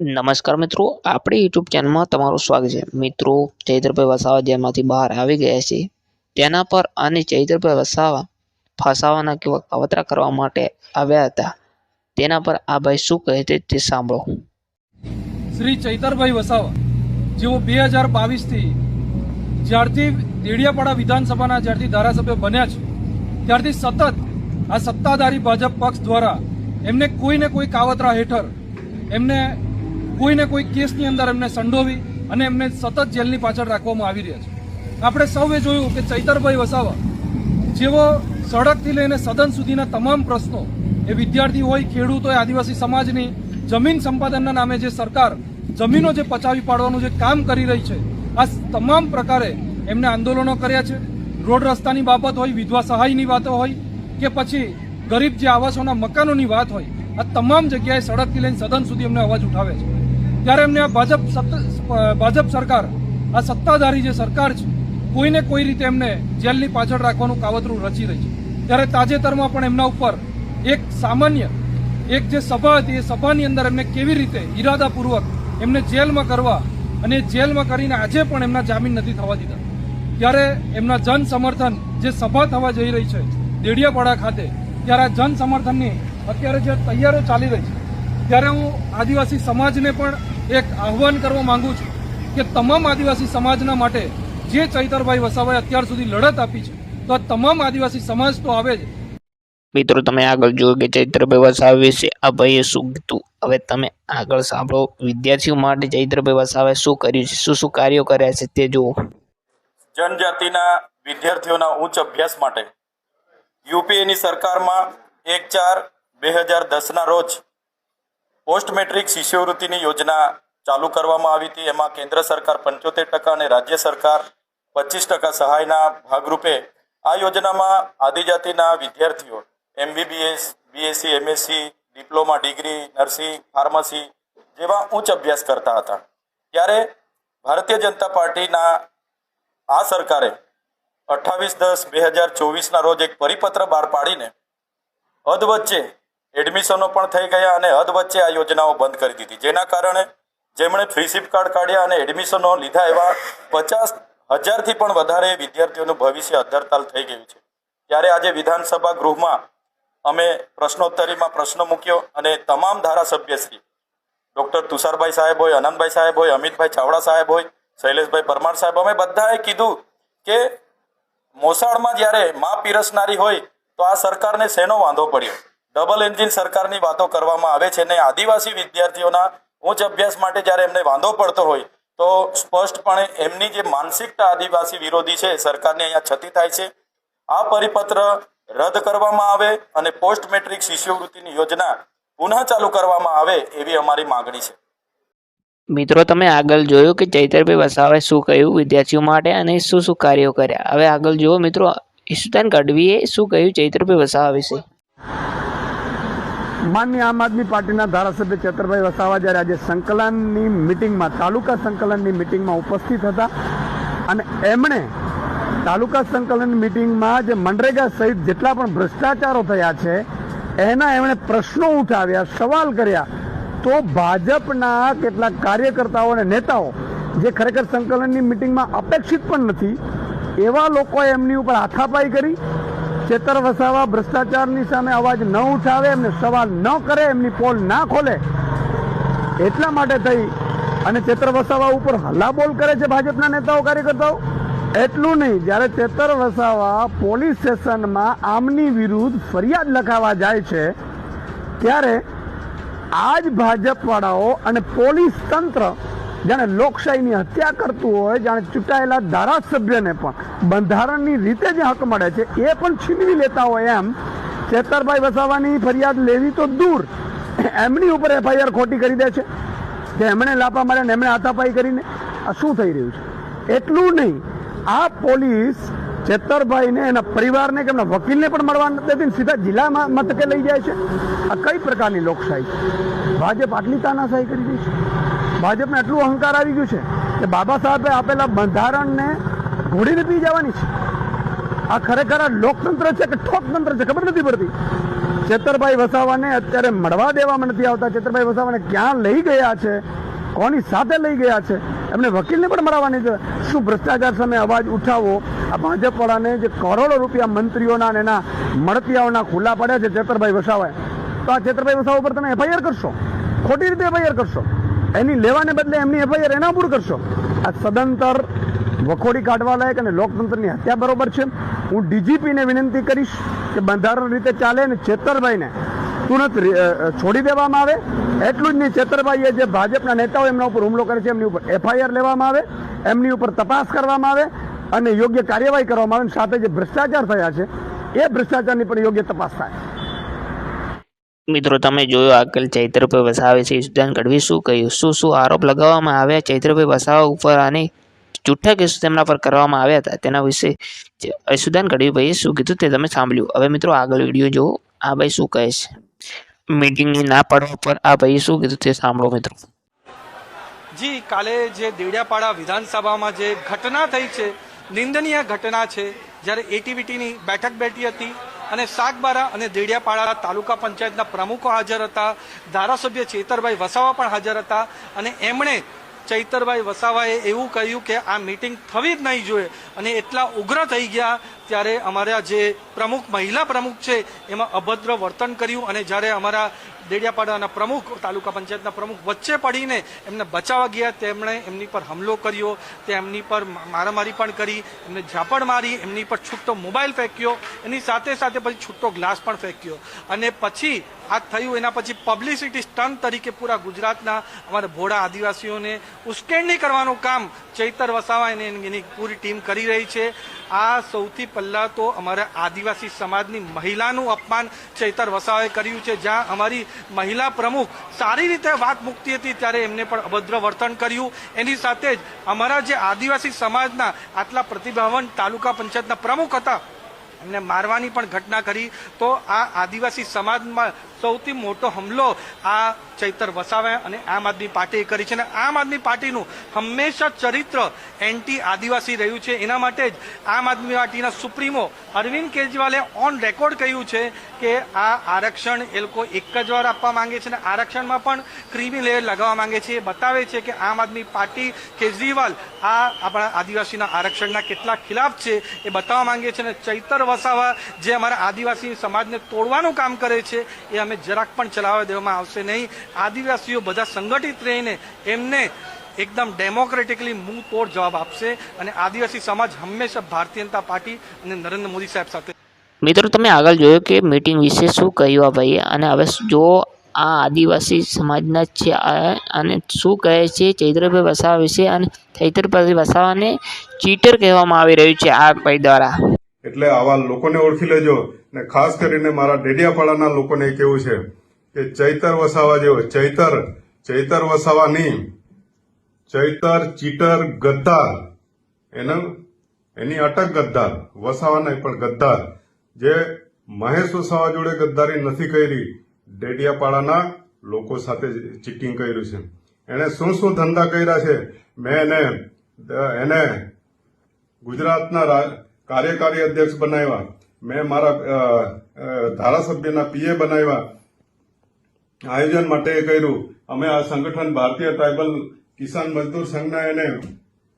નમસ્કાર મિત્રો, આપણી યુટ્યુબ ચેનલમાં તમારું સ્વાગત છે. મિત્રો, ચૈત્રભાઈ વસાવા જેમાંથી બહાર આવી ગયા છે તેના પર અને ચૈત્રભાઈ વસાવા ફસાવાના કેવા કાવતરા કરવા માટે આવ્યા હતા. તેના પર આ ભાઈ શું કહે છે તે સાંભળો. શ્રી ચૈતરભાઈ વસાવા, જેઓ બે હજાર બાવીસથી જ્યારથી દેડિયાપાડા વિધાનસભાના જ્યારથી ધારાસભ્ય બન્યા છે, ત્યારથી સતત આ સત્તાધારી ભાજપ પક્ષ દ્વારા એમને કોઈને કોઈ કાવતરા હેઠળ એમને કોઈને કોઈ કેસની અંદર એમને સંડોવી અને એમને સતત જેલની પાછળ રાખવામાં આવી રહ્યા છે. આપણે સૌએ જોયું કે ચૈતરભાઈ વસાવા જેવો સડકથી લઈને સદન સુધીના તમામ પ્રશ્નો એ વિદ્યાર્થી હોય, ખેડૂત હોય, આદિવાસી સમાજની જમીન સંપાદનના નામે જે સરકાર જમીનો જે પચાવી પાડવાનું જે કામ કરી રહી છે, આ તમામ પ્રકારે એમને આંદોલનો કર્યા છે. રોડ રસ્તાની બાબત હોય, વિધવા સહાયની વાતો હોય કે પછી ગરીબ જે આવાસોના મકાનોની વાત હોય, આ તમામ જગ્યાએ સડકથી લઈને સદન સુધી એમને અવાજ ઉઠાવે છે. ત્યારે એમને આ ભાજપ ભાજપ સરકાર, આ સત્તાધારી જે સરકાર છે, કોઈને કોઈ રીતે એમને જેલની પાછળ રાખવાનું કાવતરું રચી રહી છે. ત્યારે તાજેતરમાં પણ એમના ઉપર એક સામાન્ય, એક જે સભા હતી, એ સભાની અંદર એમને કેવી રીતે ઈરાદાપૂર્વક એમને જેલમાં કરવા અને જેલમાં કરીને આજે પણ એમના જામીન નથી થવા દીધા. ત્યારે એમના જન સમર્થન જે સભા થવા જઈ રહી છે, દેડિયાપાડા ખાતે, ત્યારે આ જન સમર્થનની અત્યારે જે તૈયારીઓ ચાલી રહી છે, ત્યારે હું આદિવાસી સમાજને પણ એક આહવાન કરવા માંગુ છું કે તમામ આદિવાસી સમાજના માટે જે ચૈતરભાઈ વસાવાએ અત્યાર સુધી લડત આપી છે તો આ તમામ આદિવાસી સમાજ તો આવે જ. મિત્રો તમે આગળ જોયું કે ચૈત્રભાઈ વસાવા વિશે આ ભાઈએ શું કીધું? હવે તમે આગળ સાંભળો. વિદ્યાર્થીઓ માટે ચૈત્રભાઈ વસાવાએ શું કર્યું છે? શું શું કાર્યો કર્યા છે તે જુઓ. જનજાતિના વિદ્યાર્થીઓના ઉચ્ચ અભ્યાસ માટે યુપીએની સરકારમાં એક ચાર બે હજાર દસના રોજ પોસ્ટ મેટ્રિક શિષ્યવૃત્તિની યોજના ચાલુ કરવામાં આવી હતી. એમાં કેન્દ્ર સરકાર પંચોતેર ટકા અને રાજ્ય સરકાર પચીસ ટકા સહાયના ભાગરૂપે આ યોજનામાં આદિજાતિના વિદ્યાર્થીઓ, MBBS, BSc, MSc, diploma, degree, nursing, pharmacy જેવા ઉચ્ચ અભ્યાસ કરતા હતા. ત્યારે ભારતીય જનતા પાર્ટીના આ સરકારે અઠ્ઠાવીસ દસ બે હજાર ચોવીસના રોજ એક પરિપત્ર બહાર પાડીને અધવચ્ચે એડમિશનો પણ થઈ ગયા અને હદ વચ્ચે આ યોજનાઓ બંધ કરી દીધી. જેના કારણે જેમણે ફ્રી સિપ કાર્ડ કાઢ્યા અને એડમિશનો લીધા એવા પચાસ હજારથી પણ વધારે વિદ્યાર્થીઓનું ભવિષ્ય અધરતાલ થઈ ગયું છે. ત્યારે આજે વિધાનસભા ગૃહમાં અમે પ્રશ્નોત્તરીમાં પ્રશ્ન મૂક્યો અને તમામ ધારાસભ્યશ્રી ડૉક્ટર તુષારભાઈ સાહેબ હોય આનંદભાઈ સાહેબ હોય, અમિતભાઈ ચાવડા સાહેબ હોય, શૈલેષભાઈ પરમાર સાહેબ, અમે બધાએ કીધું કે મોસાળમાં જ્યારે મા પીરસનારી હોય તો આ સરકારને શેનો વાંધો પડ્યો? ડબલ એન્જિન સરકારની વાતો કરવામાં આવે છે ને આદિવાસી વિદ્યાર્થીઓના ઉચ્ચ અભ્યાસ માટે જ્યારે એમને વાંધો પડતો હોય, તો સ્પષ્ટપણે એમની જે માનસિકતા આદિવાસી વિરોધી છે સરકારની અહીંયા છતી થાય છે. આ પરિપત્ર રદ કરવામાં આવે અને પોસ્ટ મેટ્રિક શિષ્યવૃત્તિની યોજના પુનઃ ચાલુ કરવામાં આવે એવી અમારી માગણી છે. મિત્રો, તમે આગળ જોયું કે ચૈતરભાઈ વસાવાએ શું કહ્યું વિદ્યાર્થીઓ માટે અને શું શું કાર્યો કર્યા? હવે આગળ જુઓ મિત્રો, ઈશુદાન ગઢવીએ શું કહ્યું ચૈતરભાઈ વસાવા વિશે? માનનીય આમ આદમી પાર્ટીના ધારાસભ્ય ચેતરભાઈ વસાવા જ્યારે આજે સંકલનની મિટિંગમાં, તાલુકા સંકલનની મિટિંગમાં ઉપસ્થિત હતા અને એમણે તાલુકા સંકલન મિટિંગમાં જે મનરેગા સહિત જેટલા પણ ભ્રષ્ટાચારો થયા છે, એના એમણે પ્રશ્નો ઉઠાવ્યા, સવાલ કર્યા. તો ભાજપના કેટલાક કાર્યકર્તાઓ અને નેતાઓ, જે ખરેખર સંકલનની મિટિંગમાં અપેક્ષિત પણ નથી, એવા લોકોએ એમની ઉપર હાથાપાઈ કરી ચેતર વસાવા, ભ્રષ્ટાચારની સામે અવાજ ન ઉઠાવે, એમને સવાલ ન કરે, એમની પોલ ના ખોલે. એટલા માટે થઈ અને ચેતર વસાવા ઉપર હલ્લાબોલ કરે છે ભાજપના નેતાઓ, કાર્યકર્તાઓ? એટલું નહીં. જ્યારે ચેતર વસાવા પોલીસ સ્ટેશનમાં આમની વિરુદ્ધ ફરિયાદ લખાવા જાય છે, ત્યારે આ જ ભાજપવાળાઓ અને પોલીસ તંત્ર જાણે લોકશાહીની હત્યા કરતું હોય, જાણે ચૂંટાયેલા ધારાસભ્યને પણ. બંધારણની રીતે જે હક મળે છે, એ પણ છીનવી લેતા હોય એમ. ચેતરભાઈ વસાવાની ફરિયાદ લેવી તો દૂર. એમની ઉપર એફઆઈઆર ખોટી કરી દે છે. કે એમણે લાપા માર્યા ને એમણે હાથાપાઈ કરીને. આ શું થઈ રહ્યું છે? એટલું નહીં. આ પોલીસ ચેતરભાઈને, એના પરિવારને કે એમના વકીલને પણ મળવા નથી સીધા જિલ્લામાં મથકે લઈ જાય છે. આ કઈ પ્રકારની લોકશાહી? ભાજપ આટલી તાનાશાહી કરી રહી છે? ભાજપને એટલું અહંકાર આવી ગયું છે કે બાબા સાહેબે આપેલા બંધારણને ઘોડીને પી જવાની છે. આ ખરેખર આ લોકતંત્ર છે કે ઠોકતંત્ર છે? ખબર નથી પડતી. ચેતરભાઈ વસાવાને અત્યારે મળવા દેવામાં નથી આવતા. ચેતરભાઈ વસાવાને ક્યાં લઈ ગયા છે? કોની સાથે લઈ ગયા છે? એમને વકીલને પણ મળવાની છે. શું ભ્રષ્ટાચાર સામે અવાજ ઉઠાવો? આ ભાજપવાળાને જે કરોડો રૂપિયા મંત્રીઓના અને એના મળતિયાઓના ખુલ્લા પડ્યા છે ચેતરભાઈ વસાવાએ. તો આ ચેતરભાઈ વસાવા ઉપર તમે એફઆઈઆર કરશો? ખોટી રીતે એફઆઈઆર કરશો? એની લેવાને બદલે એમની એફઆઈઆર એના ઉપર કરશો. આ સદંતર વખોડી કાઢવા લાયક અને લોકતંત્રની હત્યા બરોબર છે. હું ડીજીપીને વિનંતી કરીશ કે બંધારણ રીતે ચાલે અને ચેતરભાઈને તુરંત છોડી દેવામાં આવે. એટલું જ નહીં ચેતરભાઈએ જે ભાજપના નેતાઓ એમના ઉપર હુમલો કરે છે, એમની ઉપર એફઆઈઆર લેવામાં આવે, એમની ઉપર તપાસ કરવામાં આવે અને યોગ્ય કાર્યવાહી કરવામાં આવે સાથે જે ભ્રષ્ટાચાર થયા છે, એ ભ્રષ્ટાચારની પણ યોગ્ય તપાસ થાય. મિત્રો, તમે જોયો આગળ ચૈત્રભાઈ વસાવે છે. ઈશુદાન ગઢવી શું કહ્યું? શું શું આરોપ લગાવવામાં આવ્યા? ચૈત્રભાઈ વસાવા ઉપર અને જૂઠા કેસો તેમના પર કરવામાં આવ્યા હતા? તેના વિશે જે ઈશુદાન ગઢવીભાઈએ શું કીધું તે તમે સાંભળ્યું. હવે મિત્રો, આગળ વીડિયો જુઓ આ ભાઈ શું કહે છે? મીટિંગની ના પાડવા પર આ ભાઈએ શું કીધું તે સાંભળો મિત્રો. જી, કાલે જે દેડિયાપાડા વિધાનસભામાં જે ઘટના થઈ છે, નિંદનીય ઘટના છે, જ્યારે એટીવીટીની બેઠક બેઠી હતી અને સાગબારા અને દેડિયાપાડા તાલુકા પંચાયતના પ્રમુખો હાજર હતા. ધારાસભ્ય ચેતરભાઈ વસાવા પણ હાજર હતા અને એમણે ચૈતરભાઈ વસાવાએ એવું કહ્યું કે આ મીટિંગ થવી જ નહીં જોઈએ. અને એટલા ઉગ્ર થઈ ગયા ત્યારે અમારા જે પ્રમુખ, મહિલા પ્રમુખ છે, એમાં અભદ્ર વર્તન કર્યું અને જ્યારે અમારા દેડિયાપાડાના પ્રમુખ, તાલુકા પંચાયતના પ્રમુખ વચ્ચે પડીને એમને બચાવવા ગયા, તેમણે એમની પર હુમલો કર્યો, તેમની પર મારામારી પણ કરી, એમને ઝાપડ મારી, એમની પર છૂટો મોબાઈલ ફેંક્યો, એની સાથે સાથે પછી છૂટો ગ્લાસ પણ ફેંક્યો. અને પછી આ થયું, એના પછી પબ્લિસિટી સ્ટન્ટ તરીકે પૂરા ગુજરાતના અમારા ભોળા આદિવાસીઓને ઉશ્કેરણી કરવાનું કામ ચૈતર વસાવા અને એની પૂરી ટીમ કરી રહી છે. આ સૌથી પહેલાં તો અમારા આદિવાસી સમાજની મહિલાનું અપમાન ચૈતર વસાવાએ કર્યું છે. જ્યાં અમારી મહિલા પ્રમુખ સારી રીતે વાત મૂકતી હતી, ત્યારે એમને પણ અભદ્ર વર્તન કર્યું. એની સાથે જ અમારા જે આદિવાસી સમાજના આટલા પ્રતિભાવન તાલુકા પંચાયતના પ્રમુખ હતા એમને મારવાની પણ ઘટના કરી. તો આ આદિવાસી સમાજમાં સૌથી મોટો હમલો આ ચૈતર વસાવે અને આમ આદમી પાર્ટીએ કરી છે. અને આમ આદમી પાર્ટીનું હંમેશા ચરિત્ર એન્ટી આદિવાસી રહ્યું છે. એના માટે જ આમ આદમી પાર્ટીના સુપ્રીમો અરવિંદ કેજરીવાલે ઓન રેકોર્ડ કહ્યું છે કે આ આરક્ષણ એ લોકો એક જ વાર આપવા માંગે છે અને આરક્ષણમાં પણ ક્રિમિલ લેયર લગાવવા માંગે છે. એ બતાવે છે કે આમ આદમી પાર્ટી કેજરીવાલ આ આપણા આદિવાસીના આરક્ષણના કેટલા ખિલાફ છે એ બતાવવા માંગે છે. અને ચૈતર વસાવા જે અમારા આદિવાસી સમાજને તોડવાનું કામ કરે છે, એ અમે જરાક પણ ચલાવવા દેવામાં આવશે નહીં. આદિવાસીઓ બધા સંગઠિત રહીને એમને એકદમ ડેમોક્રેટિકલી મું તોડ જવાબ આપશે અને આદિવાસી સમાજ હંમેશા ભારતીય જનતા પાર્ટી અને નરેન્દ્ર મોદી સાહેબ સાથે. મિત્રો, તમે આગળ જોયું કે મીટિંગ વિશે શું કહ્યું આ ભાઈએ? અને હવે જો આ આદિવાસી સમાજના છે અને શું કહે છે ચૈત્રભાઈ વસાવા વિશે? અને ચૈત્રભાઈ વસાવાને ચીટર કહેવામાં આવી રહ્યું છે આ ભાઈ દ્વારા. એટલે આવા લોકોને ઓળખી લેજો. ને ખાસ કરીને મારા ડેડિયાપાડાના લોકોને કેવું છે કે ચૈતર વસાવા જેવો, ચૈતર ચૈતર વસાવા નહીં ચૈતર, ચીટર, ગદ્દાર, એનો, એની અટક ગદ્દાર, વસાવા નહીં પણ ગદ્દાર, જે મહેશ વસાવા જોડે ગદ્દારી નથી કરી, ડેડિયાપાડાના લોકો સાથે ચીટિંગ કર્યું છે. એણે શું શું ધંધા કર્યા છે? મેં એને એને ગુજરાતના કાર્યકારી અધ્યક્ષ બનાવ્યા. મેં મારા ધારાસભ્યના પીએ બનાવ્યા. આયોજન માટે કર્યું. અમે આ સંગઠન ભારતીય ટ્રાઇબલ કિસાન મજદૂર સંઘના એને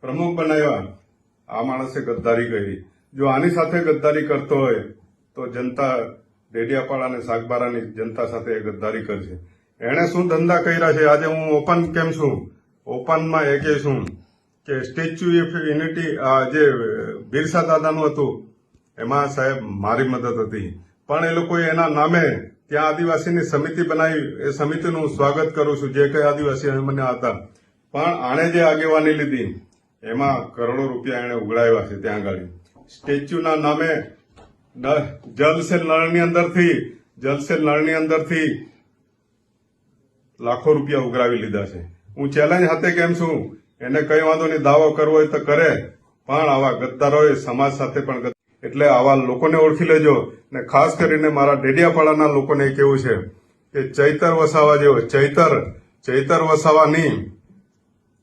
પ્રમુખ બનાવ્યા. આ માણસે ગદ્દારી કરી. જો આની સાથે ગદ્દારી કરતો હોય, તો જનતા ડેડિયાપાડા અને સાગબારાની જનતા સાથે એ ગદ્દારી કરશે. એણે શું ધંધા કર્યા છે? આજે હું ઓપન કેમ છું? ઓપનમાં એ કે છું કે સ્ટેચ્યુ ઓફ યુનિટી જે બિરસા દાદાનું હતું. એમાં સાહેબ મારી મદદ હતી. પણ એ લોકોએ એના નામે ત્યાં આદિવાસીની સમિતિ બનાવી, એ સમિતિનું હું સ્વાગત કરું છું, જે કઈ આદિવાસી મને હતા. પણ આણે જે આગેવાની લીધી, એમાં કરોડો રૂપિયા એણે ઉઘડાવ્યા છે ત્યાં આગળ. સ્ટેચ્યુના નામે જલ નળની અંદરથી જલ નળની અંદરથી લાખો રૂપિયા ઉઘરાવી લીધા છે. હું ચેલેન્જ હાથે કેમ છું? એને કઈ વાંધો નહીં, દાવો કરવો હોય તો કરે. પણ આવા ગદ્દારોએ સમાજ સાથે પણ એટલે આવા લોકોને ઓળખી લેજો ને ખાસ કરીને મારા ડેડિયાપાડાના લોકોને કેવું છે કે ચૈતર વસાવા જેવો, ચૈતર ચૈતર વસાવા નહીં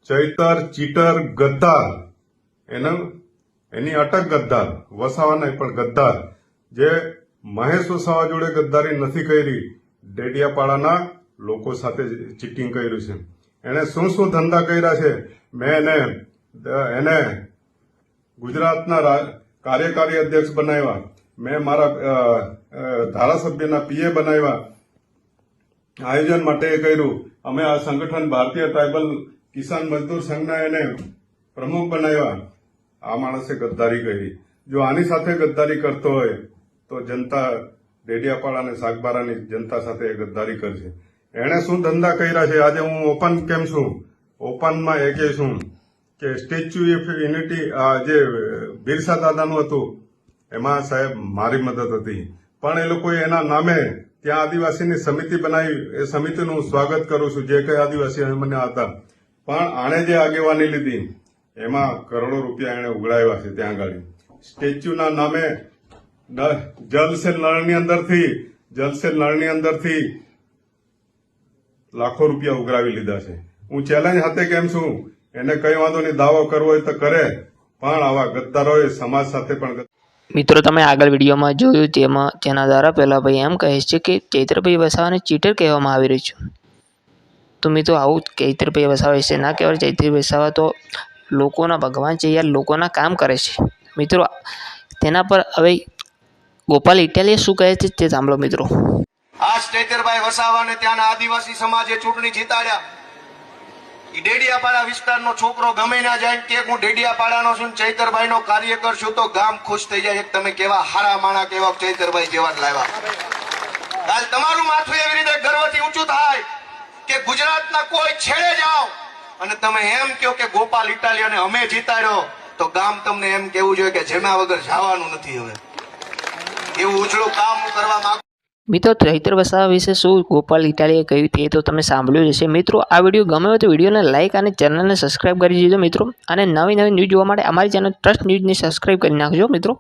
ચૈતર, ચીટર, ગદ્દાર, એના એની અટક ગદ્દાર વસાવા નહીં પણ ગદ્દાર, જે મહેશ વસાવા જોડે ગદ્દારી નથી કરી, ડેડિયાપાડાના લોકો સાથે ચીટિંગ કર્યું છે. એણે શું શું ધંધા કર્યા છે? મેં એને એને ગુજરાતના કાર્યકારી અધ્યક્ષ બનાવ્યા. મેં મારા ધારાસભ્યના પીએ બનાવ્યા. આયોજન માટે કર્યું. અમે આ સંગઠન ભારતીય ટ્રાઇબલ કિસાન મજદૂર સંઘના એને પ્રમુખ બનાવ્યા. આ માણસે ગદ્દારી કરી. જો આની સાથે ગદ્દારી કરતો હોય, તો જનતા ડેડિયાપાડા અને સાગબારાની જનતા સાથે એ ગદ્દારી કરશે. એણે શું ધંધા કર્યા છે? આજે હું ઓપન કેમ છું? ઓપનમાં એ કે છું. કે સ્ટેચ્યુ ઓફ યુનિટી જે બિરસા દાદાનું હતું, એમાં સાહેબ મારી મદદ હતી. પણ એ લોકોએ એના નામે ત્યાં આદિવાસીની સમિતિ બનાવી, એ સમિતિનું હું સ્વાગત કરું છું, જે કઈ આદિવાસી મને હતા. પણ આણે જે આગેવાની લીધી, એમાં કરોડો રૂપિયા એણે ઉઘરાવ્યા છે ત્યાં આગળ સ્ટેચ્યુના નામે જલસેલ નળની અંદરથી, જલસેલ નળની અંદરથી લાખો રૂપિયા ઉઘરાવી લીધા છે. હું ચેલેન્જ હાથે કેમ છું? એને કઈ વાંધો નહીં દાવો કરવો હોય તો કરે. પણ આવા ગદ્દારોએ સમાજ સાથે પણ મિત્રો તમે આગળ વિડીયોમાં જોયું તેમાં તેના દ્વારા પહેલા ભાઈ એમ કહે છે કે ચૈત્રભાઈ વસાવાને ચીટર કહેવામાં આવી રહ્યું છે. તો મિત્રો આવું ચૈત્રભાઈ વસાવા વિશે ના કહેવાય. ચૈત્રભાઈ વસાવા તો લોકોના ભગવાન છે યાર લોકોના કામ કરે છે. મિત્રો તેના પર હવે ગોપાલ ઇટાલીએ શું કહે છે તે સાંભળો મિત્રો. આ ચૈત્રભાઈ વસાવાને ત્યાંના આદિવાસી સમાજે ચૂંટણી જીતાડ્યા. ડેડિયાપાડા વિસ્તારનો છોકરો ગમે ના જાય કે હું ડેડિયાપાડાનો છું ચૈતરભાઈ નો કાર્યકર છું તો ગામ ખુશ થઈ જાય. તમે કેવા હારા માણા કેવા ચૈતરભાઈ જેવા લાવ્યા. કાલ તમારું માથું એવી રીતે ગર્વથી ઊંચું થાય કે ગુજરાતના કોઈ છેડે જાઓ. અને તમે એમ કહો કે ગોપાલ ઇટાલિયાને અમે જીતાડ્યો, તો ગામ તમને એમ કેવું જોઈએ કે જેના વગર જવાનું નથી હવે. એવું ઉછળું કામ કરવા માંગુ મિત્રો, ચૈત્ર વસાવા વિશે શું ગોપાલ ઇટાલીએ કહ્યું તે તો તમે સાંભળ્યું હશે. મિત્રો, આ વીડિયો ગમે તો વિડીયોને લાઇક અને ચેનલને સબસ્ક્રાઇબ કરી દીધો મિત્રો. અને નવી નવી ન્યૂઝ જોવા માટે અમારી ચેનલ ટ્રસ્ટ ન્યૂઝને સબસ્ક્રાઇબ કરી નાખજો મિત્રો.